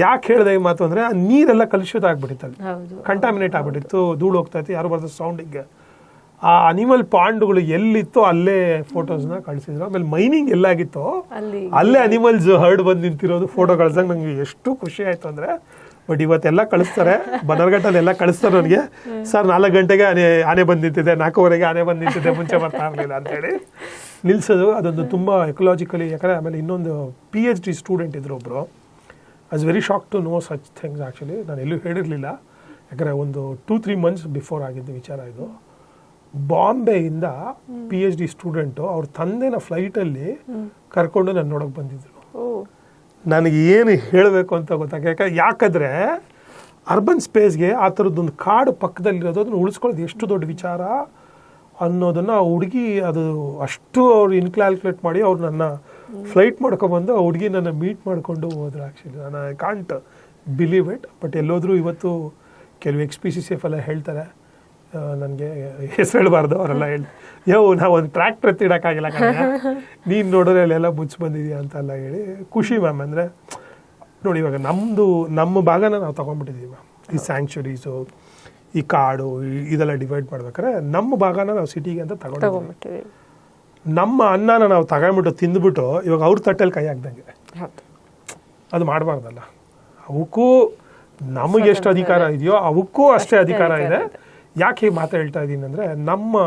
ಯಾಕೆ ಹೇಳಿದೆ ಈ ಮಾತು ಅಂದರೆ ಆ ನೀರೆಲ್ಲ ಕಲುಷಿತ ಆಗ್ಬಿಟ್ಟಿತ್ತು ಅಲ್ಲಿ. ಕಂಟಾಮಿನೇಟ್ ಆಗ್ಬಿಟ್ಟಿತ್ತು ಧೂಳು ಹೋಗ್ತಾ ಇತ್ತು ಯಾರು ಬರ್ತದೆ ಸೌಂಡಿಗೆ ಆ ಅನಿಮಲ್ ಪಾಂಡ್ಗಳು ಎಲ್ಲಿತ್ತೋ ಅಲ್ಲೇ ಫೋಟೋಸ್ನ ಕಳಿಸಿದ್ರು. ಆಮೇಲೆ ಮೈನಿಂಗ್ ಎಲ್ಲಾಗಿತ್ತು ಅಲ್ಲಿ. ಅಲ್ಲೇ ಅನಿಮಲ್ಸ್ ಹರ್ಡ್ ಬಂದು ನಿಂತಿರೋದು ಫೋಟೋ ಕಳ್ಸಂಗ್ ನಂಗೆ ಎಷ್ಟು ಖುಷಿ ಆಯ್ತು ಅಂದ್ರೆ ಬಟ್ ಇವತ್ತೆಲ್ಲ ಕಳಿಸ್ತಾರೆ. ಬನರ್ಘಟ್ಟಲ್ಲಿ ಎಲ್ಲ ಕಳಿಸ್ತಾರೆ ನನಗೆ ಸರ್ ನಾಲ್ಕು ಗಂಟೆಗೆ ಆನೆ ಆನೆ ಬಂದು ನಿಂತಿದೆ ನಾಲ್ಕೂವರೆಗೆ ಆನೆ ಬಂದು ನಿಂತಿದೆ ಮುಂಚೆ ಬರ್ತಾ ಇರಲಿಲ್ಲ ಅಂತೇಳಿ ನಿಲ್ಸೋದು ಅದೊಂದು ತುಂಬ ಎಕಲಾಜಿಕಲಿ ಯಾಕಂದರೆ ಆಮೇಲೆ ಇನ್ನೊಂದು ಪಿ ಎಚ್ ಡಿ ಸ್ಟೂಡೆಂಟ್ ಇದ್ರು ಒಬ್ಬರು I's very shock to know such things actually ನಾನು ಎಲ್ಲೂ ಹೇಳಿರಲಿಲ್ಲ. ಯಾಕಂದರೆ ಒಂದು ಟೂ ತ್ರೀ ಮಂತ್ಸ್ ಬಿಫೋರ್ ಆಗಿದ್ದು ವಿಚಾರ ಇದು. ಬಾಂಬೆಯಿಂದ ಪಿ ಎಚ್ ಡಿ ಸ್ಟೂಡೆಂಟು ಅವ್ರ ತಂದೆನ ಫ್ಲೈಟಲ್ಲಿ ಕರ್ಕೊಂಡು ನಾನು ನೋಡೋಕೆ ಬಂದಿದ್ದರು ನನಗೆ ಏನು ಹೇಳಬೇಕು ಅಂತ ಗೊತ್ತಾಗ ಯಾಕೆ ಯಾಕಂದರೆ ಅರ್ಬನ್ ಸ್ಪೇಸ್ಗೆ ಆ ಥರದ್ದೊಂದು ಕಾಡು ಪಕ್ಕದಲ್ಲಿರೋದು, ಅದನ್ನು ಉಳಿಸ್ಕೊಳ್ಳೋದು ಎಷ್ಟು ದೊಡ್ಡ ವಿಚಾರ ಅನ್ನೋದನ್ನು ಆ ಹುಡುಗಿ ಅದು ಅಷ್ಟು ಅವ್ರು ಇನ್ಕ್ಯಾಲ್ಕುಲೇಟ್ ಮಾಡಿ ಅವ್ರು ನನ್ನ ಫ್ಲೈಟ್ ಮಾಡ್ಕೊಬಂದು ಆ ಹುಡುಗಿ ನನ್ನ ಮೀಟ್ ಮಾಡಿಕೊಂಡು ಹೋದ್ರೆ ಆ್ಯಕ್ಚುಲಿ ನಾನು I can't believe it but ಎಲ್ಲೋದ್ರೂ ಇವತ್ತು ಕೆಲವು ex P C C F ಹೇಳ್ತಾರೆ. ನನಗೆ ಹೆಸರು ಹೇಳಬಾರ್ದು ಅವರೆಲ್ಲ ಹೇಳಿ. ಯೋ ನಾವು ಒಂದು ಟ್ರ್ಯಾಕ್ಟರ್ ಎತ್ತಿಡೋಕ್ಕಾಗಿಲ್ಲ ಕಣ ನೀನು ನೋಡಿದ್ರೆ ಅಲ್ಲೆಲ್ಲ ಮುಚ್ಚಿ ಬಂದಿದ್ಯಾ ಅಂತೆಲ್ಲ ಹೇಳಿ. ಖುಷಿ ಮ್ಯಾಮ್ ಅಂದರೆ ನೋಡಿ ಇವಾಗ ನಮ್ಮದು ನಮ್ಮ ಭಾಗನ ನಾವು ತೊಗೊಂಡ್ಬಿಟ್ಟಿದ್ದೀವಿ ಮ್ಯಾಮ್ ಈ ಸ್ಯಾಂಕ್ಚುರೀಸು ಈ ಕಾಡು ಇದೆಲ್ಲ ಡಿವೈಡ್ ಮಾಡ್ಬೇಕಾದ್ರೆ ನಮ್ಮ ಭಾಗನ ನಾವು ಸಿಟಿಗೆ ಅಂತ ತಗೊಂಡು ನಮ್ಮ ಅನ್ನನ ನಾವು ತಗೊಂಡ್ಬಿಟ್ಟು ತಿಂದ್ಬಿಟ್ಟು ಇವಾಗ ಅವ್ರ ತಟ್ಟೆಲಿ ಕೈ ಹಾಕ್ದಂಗೆ. ಅದು ಮಾಡಬಾರ್ದಲ್ಲ. ಅವಕ್ಕೂ ನಮಗೆ ಎಷ್ಟು ಅಧಿಕಾರ ಇದೆಯೋ ಅವಕ್ಕೂ ಅಷ್ಟೇ ಅಧಿಕಾರ ಇದೆ. ಯಾಕೆ ಮಾತಾ ಹೇಳ್ತಾ ಇದ್ದೀನಿ ಅಂದರೆ ನಮ್ಮ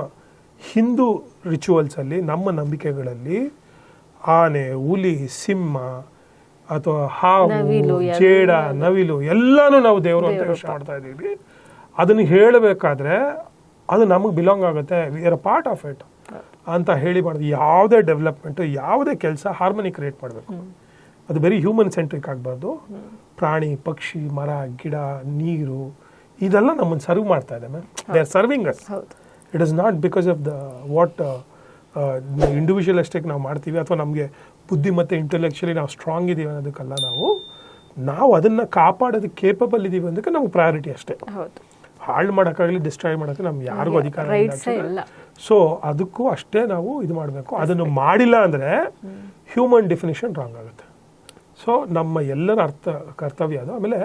ಹಿಂದೂ ರಿಚುವಲ್ಸಲ್ಲಿ ನಮ್ಮ ನಂಬಿಕೆಗಳಲ್ಲಿ ಆನೆ ಹುಲಿ ಸಿಂಹ ಅಥವಾ ಹಾವು ಜೇಡ ನವಿಲು ಎಲ್ಲಾನು ನಾವು ದೇವರು ಅಂತ ಯೋಚನೆ ಮಾಡ್ತಾ ಇದ್ದೀವಿ. ಅದನ್ನು ಹೇಳಬೇಕಾದ್ರೆ ಅದು ನಮಗೆ ಬಿಲಾಂಗ್ ಆಗುತ್ತೆ. We are part of it ಅಂತ ಹೇಳಿ ಮಾಡೋದು ಯಾವುದೇ ಡೆವಲಪ್ಮೆಂಟು ಯಾವುದೇ ಕೆಲಸ ಹಾರ್ಮನಿ ಕ್ರಿಯೇಟ್ ಮಾಡಬೇಕು. ಅದು ಬರೀ ಹ್ಯೂಮನ್ ಸೆಂಟ್ರಿಕ್ ಆಗಬಾರ್ದು. ಪ್ರಾಣಿ ಪಕ್ಷಿ ಮರ ಗಿಡ ನೀರು ಇದೆಲ್ಲ ನಮ್ಮನ್ನು ಸರ್ವ್ ಮಾಡ್ತಾ ಇದೆ ma'am they are serving us it is not because of the what individual stake ನಾವು ಮಾಡ್ತೀವಿ ಅಥವಾ ನಮಗೆ ಬುದ್ಧಿ ಮತ್ತು ಇಂಟೆಲೆಕ್ಚುಲಿ ನಾವು ಸ್ಟ್ರಾಂಗ್ ಇದ್ದೀವಿ ಅನ್ನೋದಕ್ಕೆಲ್ಲ ನಾವು. ನಾವು ಅದನ್ನು ಕಾಪಾಡೋದಕ್ಕೆ ಕೇಪಬಲ್ ಇದ್ದೀವಿ ಅನ್ನೋದಕ್ಕೆ ನಮ್ಗೆ ಪ್ರಯಾರಿಟಿ ಅಷ್ಟೇ. ಹಾಳು ಮಾಡೋಕ್ಕಾಗಲಿ ಡಿಸ್ಟ್ರಾಯ್ ಮಾಡೋಕ್ಕೆ ನಮ್ಗೆ ಯಾರಿಗೂ ಅಧಿಕಾರ ಸೊ ಅದಕ್ಕೂ ಅಷ್ಟೇ ನಾವು ಇದು ಮಾಡಬೇಕು. ಅದನ್ನು ಮಾಡಿಲ್ಲ ಅಂದರೆ ಹ್ಯೂಮನ್ ಡೆಫಿನೇಷನ್ ರಾಂಗ್ ಆಗುತ್ತೆ. ಸೊ ನಮ್ಮ ಎಲ್ಲರ ಅರ್ಥ ಕರ್ತವ್ಯ ಅದು. ಆಮೇಲೆ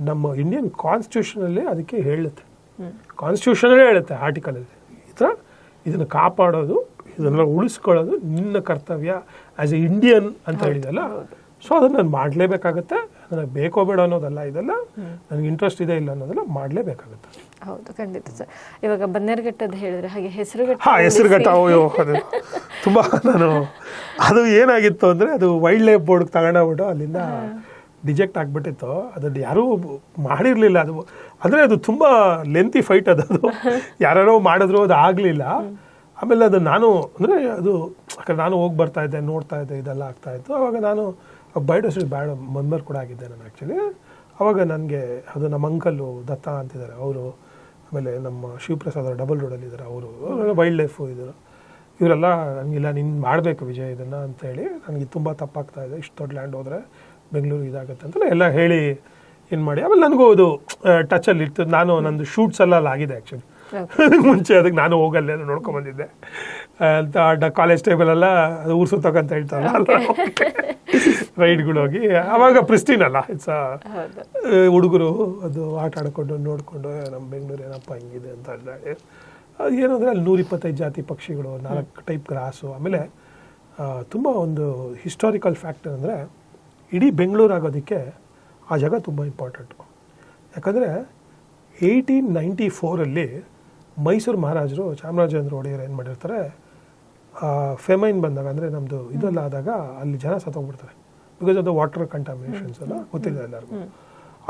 ನಮ್ಮ ಇಂಡಿಯನ್ ಕಾನ್ಸ್ಟಿಟ್ಯೂಷನಲ್ಲಿ ಅದಕ್ಕೆ ಹೇಳುತ್ತೆ. ಕಾನ್ಸ್ಟಿಟ್ಯೂಷನಲ್ಲೇ ಹೇಳುತ್ತೆ ಆರ್ಟಿಕಲಲ್ಲಿ ಈ ಥರ ಇದನ್ನು ಕಾಪಾಡೋದು ಇದನ್ನೆಲ್ಲ ಉಳಿಸ್ಕೊಳ್ಳೋದು ನಿನ್ನ ಕರ್ತವ್ಯ ಆ್ಯಸ್ ಎ ಇಂಡಿಯನ್ ಅಂತ ಹೇಳಿದಲ್ಲ. ಸೊ ಅದನ್ನು ನಾನು ಮಾಡಲೇಬೇಕಾಗತ್ತೆ. ನನಗೆ ಬೇಕೋ ಬೇಡ ಅನ್ನೋದಲ್ಲ ಇದೆಲ್ಲ ನನಗೆ ಇಂಟ್ರೆಸ್ಟ್ ಇದೆ ಇಲ್ಲ ಅನ್ನೋದೆಲ್ಲ ಮಾಡಲೇಬೇಕಾಗುತ್ತೆ. ಹೌದು ಖಂಡಿತ ಸರ್. ಇವಾಗ ಬನ್ನೇರ್ಘಟ್ಟದ ಹೇಳಿದ್ರೆ ಹಾಗೆ ಹೆಸರುಘಟ್ಟ ಹಾ ಹೆಸರುಘಟ್ಟ ಅಯ್ಯೋ ಅದು ತುಂಬ ನಾನು ಅದು ಏನಾಗಿತ್ತು ಅಂದರೆ ಅದು ವೈಲ್ಡ್ ಲೈಫ್ ಬೋರ್ಡ್ ತಗೊಂಡೋಗ್ಬಿಟ್ಟು ಅಲ್ಲಿಂದ ಡಿಜೆಕ್ಟ್ ಆಗಿಬಿಟ್ಟಿತ್ತು. ಅದನ್ನು ಯಾರೂ ಮಾಡಿರಲಿಲ್ಲ. ಅದು ಅಂದರೆ ಅದು ತುಂಬ ಲೆಂತಿ ಫೈಟ್ ಅದು. ಅದು <laughs> ಯಾರ್ಯಾರೋ ಮಾಡಿದ್ರು ಅದು ಆಗಲಿಲ್ಲ. ಆಮೇಲೆ ಅದು ನಾನು ಅಂದರೆ ಅದು ಯಾಕಂದ್ರೆ ನಾನು ಹೋಗಿ ಬರ್ತಾ ಇದ್ದೆ ನೋಡ್ತಾ ಇದ್ದೆ ಇದೆಲ್ಲ ಆಗ್ತಾ ಇತ್ತು. ಅವಾಗ ನಾನು ಬಯೋಡೈವರ್ಸಿಟಿ ಬ್ಯಾಡ್ ಮೆಂಬರ್ ಕೂಡ ಆಗಿದ್ದೆ ನಾನು ಆ್ಯಕ್ಚುಲಿ ಅವಾಗ ನನಗೆ ಅದು ನಮ್ಮ ಅಂಕಲ್ಲು ದತ್ತ ಅಂತಿದ್ದಾರೆ ಅವರು ಆಮೇಲೆ ನಮ್ಮ ಶಿವಪ್ರಸಾದ್ ಅವರು ಡಬಲ್ ರೋಡಲ್ಲಿ ಇದ್ದಾರೆ ಅವರು ವೈಲ್ಡ್ ಲೈಫು ಇದ್ದರು ಇವರೆಲ್ಲ ನನಗಿಲ್ಲ ನೀನು ಮಾಡಬೇಕು ವಿಜಯ್ ಇದನ್ನು ಅಂತೇಳಿ ನನಗೆ ತುಂಬ ತಪ್ಪಾಗ್ತಾ ಇದೆ ಇಷ್ಟು ದೊಡ್ಡ ಲ್ಯಾಂಡ್ ಹೋದರೆ ಬೆಂಗಳೂರು ಇದಾಗುತ್ತೆ ಅಂತ ಎಲ್ಲ ಹೇಳಿ ಏನು ಮಾಡಿ. ಆಮೇಲೆ ನನಗೂ ಅದು ಟಚಲ್ಲಿ ಇತ್ತು. ನಾನು ನಂದು ಶೂಟ್ಸ್ ಎಲ್ಲ ಅಲ್ಲಿ ಆಗಿದೆ ಆ್ಯಕ್ಚುಲಿ ಮುಂಚೆ ಅದಕ್ಕೆ ನಾನು ಹೋಗಲ್ಲೇ ನೋಡ್ಕೊಂಬಂದಿದ್ದೆ ಅಂತ ಕಾಲೇಜ್ ಟೈಮಲ್ಲೆಲ್ಲ ಅದು ಊರು ಸುತ್ತಕ್ಕಂತ ಹೇಳ್ತಾರಲ್ಲ. <laughs> ರೈಡ್ಗಳು ಹೋಗಿ ಅವಾಗ ಪ್ರಿಸ್ಟೀನ್ ಅಲ್ಲ. ಇಟ್ಸ್ ಹುಡುಗರು ಅದು ಆಟ ಆಡಿಕೊಂಡು ನೋಡಿಕೊಂಡು ನಮ್ಮ ಬೆಂಗಳೂರು ಏನಪ್ಪ ಹಿಂಗಿದೆ ಅಂತ ಹೇಳಿ ಅದು ಏನು ಅಂದರೆ ಅಲ್ಲಿ ನೂರಿಪ್ಪತ್ತೈದು ಜಾತಿ ಪಕ್ಷಿಗಳು ನಾಲ್ಕು ಟೈಪ್ ಗ್ರಾಸು ಆಮೇಲೆ ತುಂಬ ಒಂದು ಹಿಸ್ಟಾರಿಕಲ್ ಫ್ಯಾಕ್ಟರ್ ಅಂದರೆ ಇಡೀ ಬೆಂಗಳೂರು ಆಗೋದಕ್ಕೆ ಆ ಜಾಗ ತುಂಬ ಇಂಪಾರ್ಟೆಂಟು ಯಾಕಂದರೆ ಏಯ್ಟೀನ್ ನೈಂಟಿ ಫೋರಲ್ಲಿ ಮೈಸೂರು ಮಹಾರಾಜರು ಚಾಮರಾಜೇಂದ್ರ ಒಡೆಯರ್ ಏನು ಮಾಡಿರ್ತಾರೆ ಫೆಮೈನ್ ಬಂದಾಗ ಅಂದರೆ ನಮ್ಮದು ಇದೆಲ್ಲ ಆದಾಗ ಅಲ್ಲಿ ಜನ ಸತ್ತೋಗ್ಬಿಡ್ತಾರೆ. Because of the water contaminations ಎಲ್ಲ ಗೊತ್ತಿದೆ ಎಲ್ಲರಿಗೂ.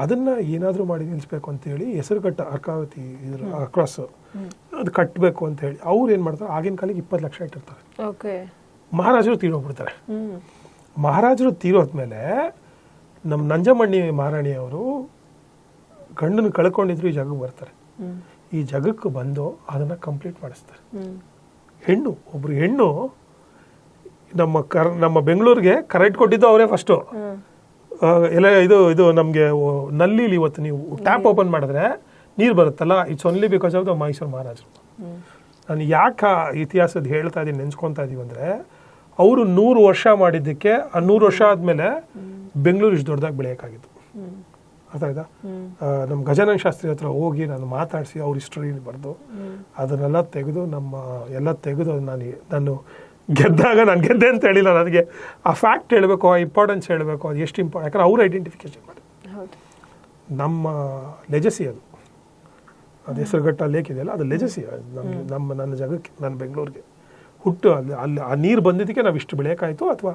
ಅದನ್ನು ಏನಾದರೂ ಮಾಡಿ ನಿಲ್ಲಿಸ್ಬೇಕು ಅಂತೇಳಿ ಹೆಸರುಘಟ್ಟ ಅರ್ಕಾವತಿ ಇದ್ರ ಅಕ್ರಾಸ್ ಅದು ಕಟ್ಟಬೇಕು ಅಂತ ಹೇಳಿ. ಅವ್ರು ಏನು ಮಾಡ್ತಾರೆ? ಆಗಿನ ಕಾಲಿಗೆ ಇಪ್ಪತ್ತು ಲಕ್ಷ ಇಟ್ಟಿರ್ತಾರೆ. ಓಕೆ ಮಹಾರಾಜರು ತೀರೋಗ್ಬಿಡ್ತಾರೆ. ಮಹಾರಾಜರು ತೀರೋದ್ಮೇಲೆ ನಮ್ಮ ನಂಜಮಣ್ಣಿ ಮಹಾರಾಣಿ ಅವರು ಗಂಡನ ಕಳ್ಕೊಂಡಿದ್ರು ಈ ಜಾಗಕ್ಕೆ ಬರ್ತಾರೆ. ಈ ಜಾಗಕ್ಕೆ ಬಂದು ಅದನ್ನು ಕಂಪ್ಲೀಟ್ ಮಾಡಿಸ್ತಾರೆ. ಹೆಣ್ಣು ಒಬ್ರು ಹೆಣ್ಣು ನಮ್ಮ ಕರ್, ನಮ್ಮ ಬೆಂಗಳೂರಿಗೆ ಕರೆಕ್ಟ್ ಕೊಟ್ಟಿದ್ದು ಅವರೇ ಫಸ್ಟು ಎಲ್ಲ ಇದು ಇದು ನಮಗೆ ನಲ್ಲಿಲಿ ಇವತ್ತು ನೀವು ಟ್ಯಾಪ್ ಓಪನ್ ಮಾಡಿದ್ರೆ ನೀರು ಬರುತ್ತಲ್ಲ? It's only because of the Mysuru ಮಹಾರಾಜರು ನಾನು ಯಾಕೆ ಇತಿಹಾಸದ ಹೇಳ್ತಾ ಇದ್ದೀನಿ ನೆನ್ಸ್ಕೊತಾ ಇದೀವಿ ಅಂದರೆ, ಅವರು ನೂರು ವರ್ಷ ಮಾಡಿದ್ದಕ್ಕೆ, ಆ ನೂರು ವರ್ಷ ಆದಮೇಲೆ ಬೆಂಗಳೂರು ಇಷ್ಟು ದೊಡ್ಡದಾಗಿ ಬೆಳೆಯೋಕ್ಕಾಗಿತ್ತು. ಅರ್ಥ ಆಯ್ತಾ? ನಮ್ಮ ಗಜಾನನ ಶಾಸ್ತ್ರಿ ಹತ್ರ ಹೋಗಿ ನಾನು ಮಾತಾಡಿಸಿ ಅವ್ರ ಹಿಸ್ಟ್ರಿ ಬರೆದು, ಅದನ್ನೆಲ್ಲ ತೆಗೆದು ನಮ್ಮ, ಎಲ್ಲ ತೆಗೆದು ನಾನು ನಾನು ಗೆದ್ದಾಗ ನಾನು ಗೆದ್ದೆ ಅಂತ ಹೇಳಿಲ್ಲ. ನನಗೆ ಆ ಫ್ಯಾಕ್ಟ್ ಹೇಳಬೇಕು ಆ ಇಂಪಾರ್ಟೆನ್ಸ್ ಹೇಳಬೇಕು ಅದು ಎಷ್ಟು ಇಂಪಾರ್ಟೆಂಟ್ ಯಾಕಂದ್ರೆ ಅವ್ರು ಐಡೆಂಟಿಫಿಕೇಶನ್ ಮಾಡಿ. ನಮ್ಮ ಲೆಜಸಿ ಅದು. ಅದು ಹೆಸರುಘಟ್ಟ ಲೇಕ್ ಇದೆಯಲ್ಲ ಅದು ಲೆಜಸಿ ನಮಗೆ ನಮ್ಮ ನನ್ನ ಜಾಗಕ್ಕೆ ನನ್ನ ಬೆಂಗಳೂರಿಗೆ. ಹುಟ್ಟು ಅಲ್ಲಿ ಅಲ್ಲಿ ಆ ನೀರು ಬಂದಿದ್ದಕ್ಕೆ ನಾವು ಇಷ್ಟು ಬೆಳೆಯೋಕ್ಕಾಯ್ತು ಅಥವಾ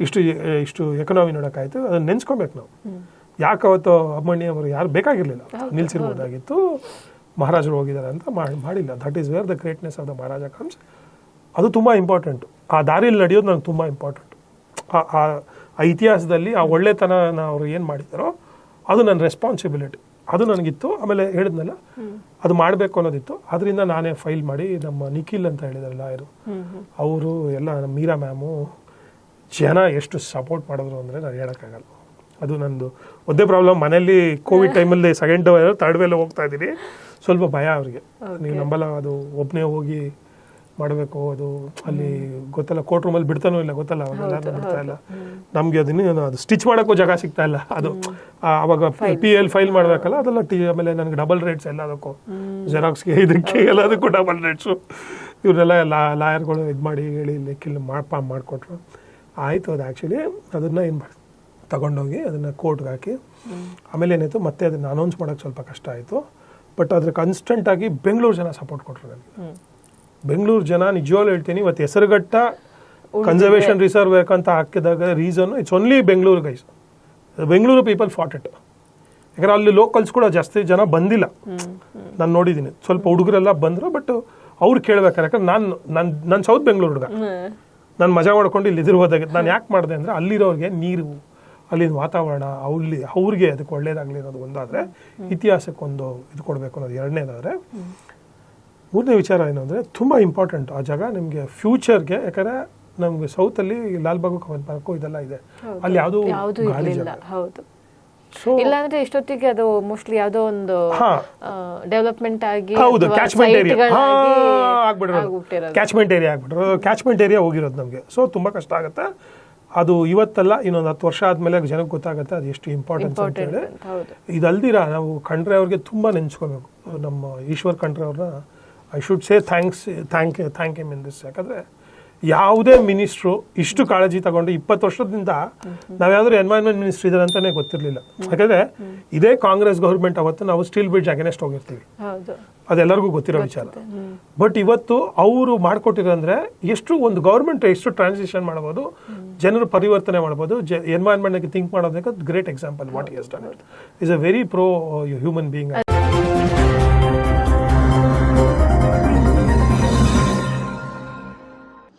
ಇಷ್ಟು ಇಷ್ಟು ಎಕನಾಮಿ ನೋಡೋಕ್ಕಾಯ್ತು ಅದನ್ನ ನೆನೆಸ್ಕೊಬೇಕು ನಾವು. ಯಾಕೆ ಅವತ್ತು ಅಮ್ಮಣ್ಣಿ ಅವರು ಯಾರು ಬೇಕಾಗಿರಲಿಲ್ಲ? ನಿಲ್ಲಿಸಿರ್ಬೋದಾಗಿತ್ತು ಮಹಾರಾಜರು ಹೋಗಿದ್ದಾರೆ ಅಂತ ಮಾಡಿ ಮಾಡಿಲ್ಲ. That is where the greatness of the Maharaja comes ಅದು ತುಂಬ ಇಂಪಾರ್ಟೆಂಟು ಆ ದಾರಿಯಲ್ಲಿ ನಡೆಯೋದು ನನಗೆ ತುಂಬ ಇಂಪಾರ್ಟೆಂಟ್ ಆ ಆ- ಇತಿಹಾಸದಲ್ಲಿ ಆ ಒಳ್ಳೆತನ ಅವರು ಏನು ಮಾಡಿದಾರೋ ಅದು ನನ್ನ ರೆಸ್ಪಾನ್ಸಿಬಿಲಿಟಿ ಅದು ನನಗಿತ್ತು ಆಮೇಲೆ ಹೇಳಿದ್ನಲ್ಲ ಅದು ಮಾಡಬೇಕು ಅನ್ನೋದಿತ್ತು. ಅದರಿಂದ ನಾನೇ ಫೈಲ್ ಮಾಡಿ ನಮ್ಮ ನಿಖಿಲ್ ಅಂತ ಹೇಳಿದಾರೆ ಹ್ಮ್ ಅವರು ಎಲ್ಲ ನಮ್ಮ ಮೀರಾ ಮ್ಯಾಮು ಜನ ಎಷ್ಟು ಸಪೋರ್ಟ್ ಮಾಡಿದ್ರು ಅಂದರೆ ನಾನು ಹೇಳೋಕ್ಕಾಗಲ್ಲ. ಅದು ನಂದು ಒಂದೇ ಪ್ರಾಬ್ಲಮ್ ಮನೇಲಿ ಕೋವಿಡ್ ಟೈಮಲ್ಲಿ ಸೆಕೆಂಡ್ ಥರ್ಡ್ ವೇಲೆ ಹೋಗ್ತಾ ಇದ್ದೀನಿ. ಸ್ವಲ್ಪ ಭಯ ಅವ್ರಿಗೆ. ನೀವು ನಂಬಲ್ಲ ಅದು ಒಬ್ಬನೇ ಹೋಗಿ ಮಾಡಬೇಕು ಅದು ಅಲ್ಲಿ ಗೊತ್ತಲ್ಲ ಕೋರ್ಟ್ ರೂಮಲ್ಲಿ ಬಿಡ್ತಾನೂ ಇಲ್ಲ ಗೊತ್ತಲ್ಲ ಅವಾಗೆಲ್ಲ ಬಿಡ್ತಾ ಇಲ್ಲ. ನಮಗೆ ಅದನ್ನ ಅದು ಸ್ಟಿಚ್ ಮಾಡೋಕ್ಕೂ ಜಾಗ ಸಿಗ್ತಾ ಇಲ್ಲ. ಅದು ಅವಾಗ ಪಿ ಎಲ್ ಫೈಲ್ ಮಾಡಬೇಕಲ್ಲ ಅದೆಲ್ಲ ಟಿ ಆಮೇಲೆ ನನಗೆ ಡಬಲ್ ರೇಟ್ಸ್ ಎಲ್ಲದಕ್ಕೂ ಜೆರಾಕ್ಸ್ಗೆ ಇದಕ್ಕೆ ಎಲ್ಲದಕ್ಕೂ ಡಬಲ್ ರೇಟ್ಸು ಇವರೆಲ್ಲ ಲಾ ಲಾಯರ್ಗಳು ಇದು ಮಾಡಿ ಹೇಳಿ ಲೆಕ್ಕಿಲ್ ಮಾಡಪ್ಪ ಮಾಡಿಕೊಟ್ರು. ಆಯಿತು ಅದು ಆ್ಯಕ್ಚುಲಿ ಅದನ್ನು ಏನು ಮಾಡಿ ತಗೊಂಡೋಗಿ ಅದನ್ನು ಕೋರ್ಟ್ಗೆ ಹಾಕಿ. ಆಮೇಲೆ ಏನಾಯಿತು ಮತ್ತೆ ಅದನ್ನು ಅನೌನ್ಸ್ ಮಾಡೋಕ್ಕೆ ಸ್ವಲ್ಪ ಕಷ್ಟ ಆಯಿತು. ಬಟ್ ಅದ್ರ ಕನ್ಸ್ಟೆಂಟಾಗಿ ಬೆಂಗಳೂರು ಜನ ಸಪೋರ್ಟ್ ಕೊಟ್ಟರು ನನಗೆ. ಬೆಂಗಳೂರು ಜನ ನಿಜವಾಗ್ಲೂ ಹೇಳ್ತೀನಿ ಇವತ್ತು ಹೆಸರುಘಟ್ಟ ಕನ್ಸರ್ವೇಶನ್ ರಿಸರ್ವ್ ಬೇಕಂತ ಹಾಕಿದಾಗ reason it's only Bengaluru guys Bengaluru people fought it ಯಾಕಂದ್ರೆ ಅಲ್ಲಿ ಲೋಕಲ್ಸ್ ಕೂಡ ಜಾಸ್ತಿ ಜನ ಬಂದಿಲ್ಲ. ನಾನು ನೋಡಿದ್ದೀನಿ ಸ್ವಲ್ಪ ಹುಡುಗರೆಲ್ಲ ಬಂದರು ಬಟ್ ಅವ್ರು ಕೇಳ್ಬೇಕಾರೆ. ಯಾಕಂದ್ರೆ ನಾನು ನನ್ನ ನನ್ನ ಸೌತ್ ಬೆಂಗಳೂರು ಹುಡುಗ. ನಾನು ಮಜಾ ಮಾಡ್ಕೊಂಡು ಇಲ್ಲಿ ಇದಿರುವುದಾಗ ನಾನು ಯಾಕೆ ಮಾಡಿದೆ ಅಂದರೆ ಅಲ್ಲಿರೋರಿಗೆ ನೀರು ಅಲ್ಲಿನ ವಾತಾವರಣ ಅಲ್ಲಿ ಅವ್ರಿಗೆ ಅದಕ್ಕೆ ಒಳ್ಳೇದಾಗಲಿ ಅನ್ನೋದು ಒಂದಾದರೆ ಇತಿಹಾಸಕ್ಕೊಂದು ಇದು ಕೊಡಬೇಕು ಅನ್ನೋದು ಎರಡನೇದಾದರೆ ಮೂರನೇ ವಿಚಾರ ಏನು ಅಂದರೆ ತುಂಬ ಇಂಪಾರ್ಟೆಂಟ್ ಆ ಜಾಗ. ನಿಮಗೆ ಫ್ಯೂಚರ್ಗೆ ಯಾಕಂದರೆ ನಮಗೆ ಸೌತಲ್ಲಿ ಲಾಲ್ಬಾಗು ಕಮಲ್ ಪಾರ್ಕು ಇದೆಲ್ಲ ಇದೆ. ಅಲ್ಲಿ ಯಾವುದು ಜಾಗ. ಹೌದು. ಸೊ ಇಲ್ಲಾಂದ್ರೆ ಇಷ್ಟೊತ್ತಿಗೆ ಅದು ಮೋಸ್ಟ್ಲಿ ಯಾವ್ದೋ ಒಂದು ಡೆವಲಪ್ಮೆಂಟ್ ಆಗಿ ಹೌದು ಕ್ಯಾಚ್ಮೆಂಟ್ ಏರಿಯಾ ಆಗ್ಬಿಟ್ರೆ ಆಗ್ಬಿಟ್ಟಿರೋದು. ಕ್ಯಾಚ್ಮೆಂಟ್ ಏರಿಯಾ ಆಗ್ಬಿಟ್ಟಿರೋದು. ಕ್ಯಾಚ್ಮೆಂಟ್ ಏರಿಯಾ ಹೋಗಿರೋದು ನಮಗೆ. ಸೊ ತುಂಬ ಕಷ್ಟ ಆಗುತ್ತೆ. ಅದು ಇವತ್ತಲ್ಲ ಇನ್ನೊಂದು ಹತ್ತು ವರ್ಷ ಆದಮೇಲೆ ಜನಕ್ಕೆ ಗೊತ್ತಾಗುತ್ತೆ ಅದು ಎಷ್ಟು ಇಂಪಾರ್ಟೆನ್ಸ್ ಅಂತ ಹೇಳಿ. ಇದಲ್ದಿರ ನಾವು ಖಂಡ್ರೆ ಅವ್ರಿಗೆ ತುಂಬ ನೆನೆಸ್ಕೋಬೇಕು. ನಮ್ಮ ಈಶ್ವರ್ ಖಂಡ್ರೆ ಅವ್ರನ್ನ I should say thanks thank thank you in this ಯಾಕಂದರೆ ಯಾವುದೇ ಮಿನಿಸ್ಟ್ರು ಇಷ್ಟು ಕಾಳಜಿ ತಗೊಂಡು ಇಪ್ಪತ್ತು ವರ್ಷದಿಂದ ನಾವ್ಯಾವ್ದಾದ್ರು ಎನ್ವೈರ್ಮೆಂಟ್ ಮಿನಿಸ್ಟ್ರಿ ಇದ್ದಾರೆ ಅಂತಲೇ ಗೊತ್ತಿರಲಿಲ್ಲ. ಯಾಕಂದರೆ ಇದೇ ಕಾಂಗ್ರೆಸ್ ಗೌರ್ಮೆಂಟ್ ಅವತ್ತು ನಾವು ಸ್ಟೀಲ್ ಬ್ರಿಡ್ಜ್ ಅಗೇನೆಸ್ಟ್ ಹೋಗಿರ್ತೀವಿ. ಅದೆಲ್ಲರಿಗೂ ಗೊತ್ತಿರೋ ವಿಚಾರ. ಬಟ್ ಇವತ್ತು ಅವರು ಮಾಡಿಕೊಟ್ಟಿರೋಂದ್ರೆ ಎಷ್ಟು ಒಂದು ಗೌರ್ಮೆಂಟ್ ಎಷ್ಟು ಟ್ರಾನ್ಸಿಷನ್ ಮಾಡ್ಬೋದು ಜನರು ಪರಿವರ್ತನೆ ಮಾಡ್ಬೋದು ಎನ್ವೈರ್ಮೆಂಟ್ಗೆ ಥಿಂಕ್ ಮಾಡೋದಕ್ಕೆ great example what is done is a very pro human being